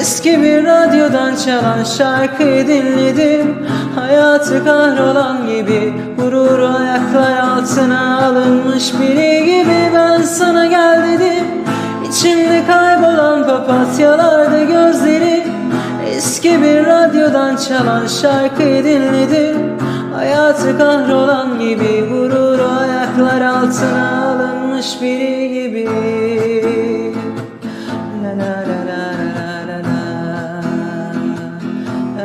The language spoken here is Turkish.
Eski bir radyodan çalan şarkıyı dinledim. Hayatı kahrolan gibi Gururu ayaklar altına alınmış biri gibi Ben sana gel dedim. İçimde kaybolan papatyalarda gözlerim. Eski bir radyodan çalan şarkıyı dinledim. Hayatı kahrolan gibi Gururu ayaklar altına alınmış biri gibi